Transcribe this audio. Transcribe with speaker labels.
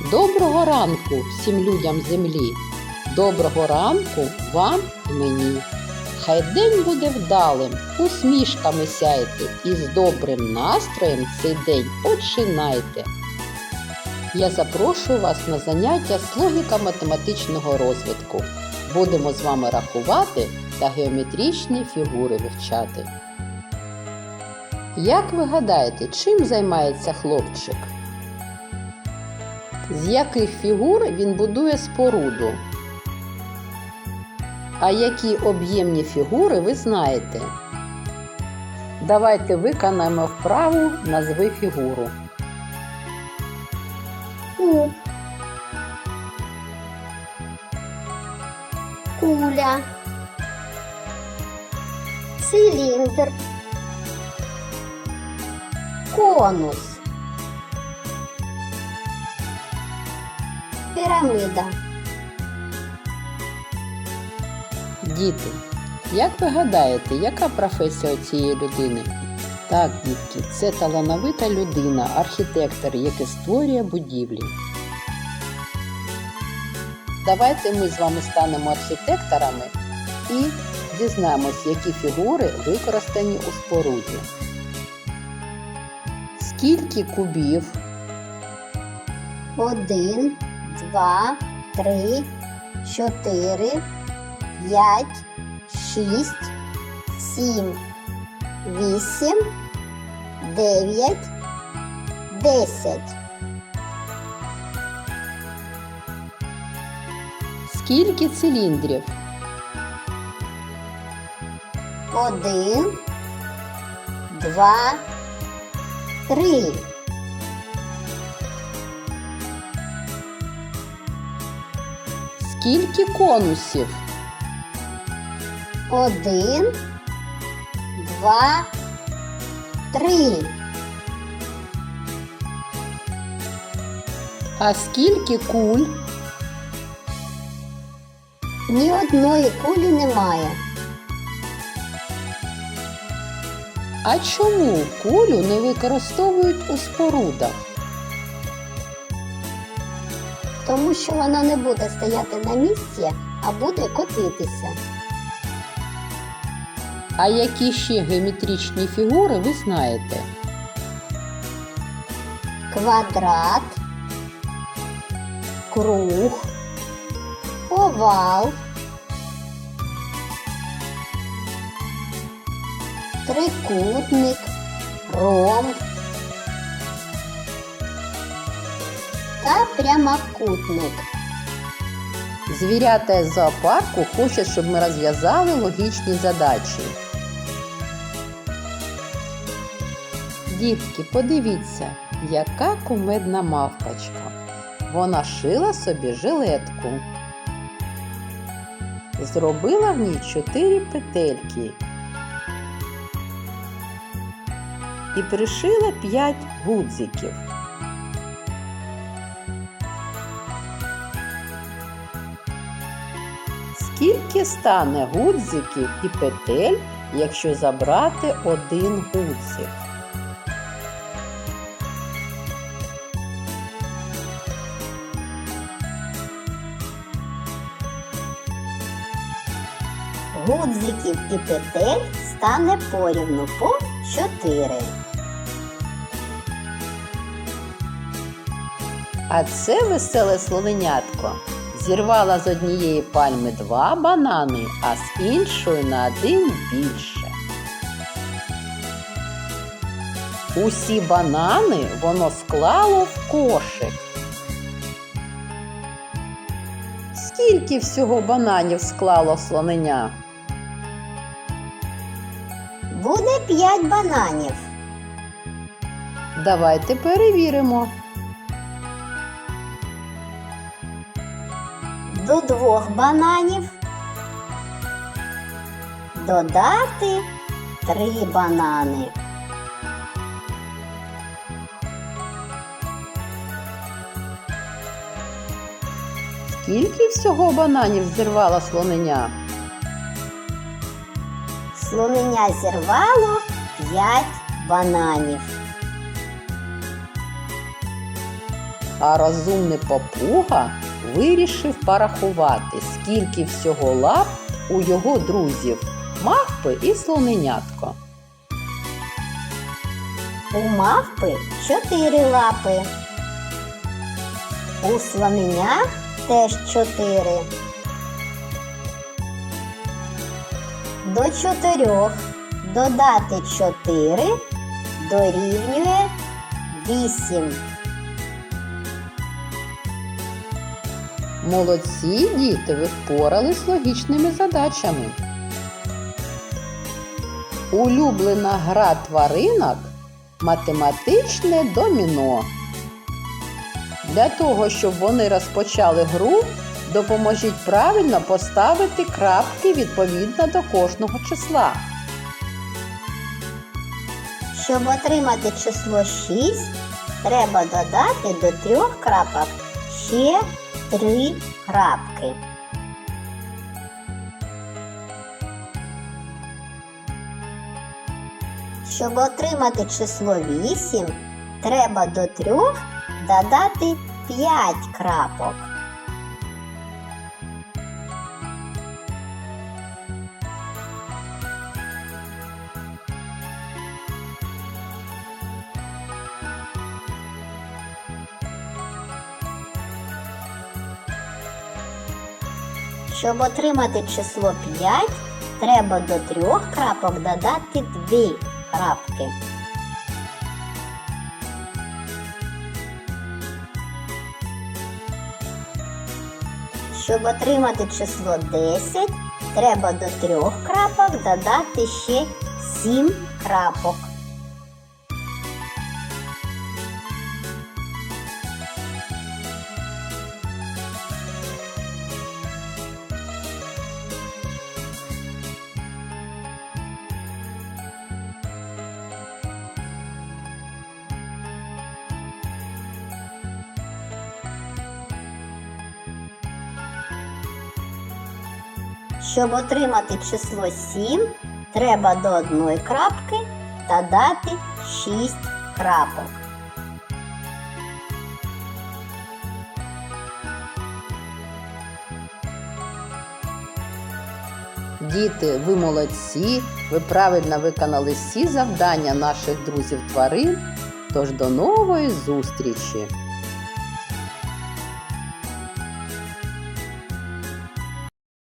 Speaker 1: Доброго ранку всім людям землі. Доброго ранку вам і мені. Хай день буде вдалим, усмішками сяйте і з добрим настроєм цей день починайте. Я запрошую вас на заняття з логіка-математичного розвитку. Будемо з вами рахувати та геометричні фігури вивчати. Як ви гадаєте, чим займається хлопчик? З яких фігур він будує споруду? А які об'ємні фігури ви знаєте? Давайте виконаємо вправу назви фігуру.
Speaker 2: Куб. Куля. Циліндр. Конус. Пірамида.
Speaker 1: Діти, як ви гадаєте, яка професія у цієї людини? Так, дітки, це талановита людина, архітектор, який створює будівлі. Давайте ми з вами станемо архітекторами і дізнаємось, які фігури використані у споруді. Скільки кубів,
Speaker 2: Один, два, три, чотири, п'ять, шість, сім, вісім, дев'ять, десять.
Speaker 1: скільки циліндрів,
Speaker 2: Один, два, три.
Speaker 1: Скільки конусів,
Speaker 2: Один, два, три.
Speaker 1: а скільки куль,
Speaker 2: Ні одної кулі немає.
Speaker 1: а чому кулю не використовують у спорудах?
Speaker 2: Тому що вона не буде стояти на місці, а буде котитися.
Speaker 1: А які ще геометричні фігури ви знаєте?
Speaker 2: Квадрат, круг, овал, трикутник, ромб прямокутник.
Speaker 1: Звірята з зоопарку хочуть, щоб ми розв'язали логічні задачі. Дітки, подивіться, яка кумедна мавпочка. Вона шила собі жилетку. Зробила в ній чотири петельки. І пришила п'ять гудзиків. Скільки стане гудзиків і петель, якщо забрати один гудзик?
Speaker 2: Гудзиків і петель стане порівну по 4.
Speaker 1: А це веселе слоненятко зірвала з однієї пальми два банани, а з іншої на один більше. Усі банани воно склало в кошик. Скільки всього бананів склало слоненя?
Speaker 2: Буде 5 бананів.
Speaker 1: Давайте перевіримо.
Speaker 2: До двох бананів додати три банани.
Speaker 1: Скільки всього бананів зірвала слоненя?
Speaker 2: Слонення зірвало 5 бананів.
Speaker 1: А розумний попуга вирішив порахувати, скільки всього лап у його друзів мавпи і слоненятко.
Speaker 2: У мавпи чотири лапи. У слоненя теж чотири. До чотирьох додати чотири дорівнює вісім.
Speaker 1: Молодці, діти, ви впорались з логічними задачами. Улюблена гра тваринок математичне доміно. Для того, щоб вони розпочали гру, допоможіть правильно поставити крапки відповідно до кожного числа.
Speaker 2: Щоб отримати число 6, треба додати до трьох крапок ще три крапки. Щоб отримати число 8, треба до трьох додати 5 крапок. Щоб отримати число 5, треба до трьох крапок додати 2 крапки. Щоб отримати число 10, треба до трьох крапок додати ще 7 крапок. Щоб отримати число 7, треба до одної крапки додати 6 крапок.
Speaker 1: Діти, ви молодці, ви правильно виконали всі завдання наших друзів тварин. Тож до нової зустрічі!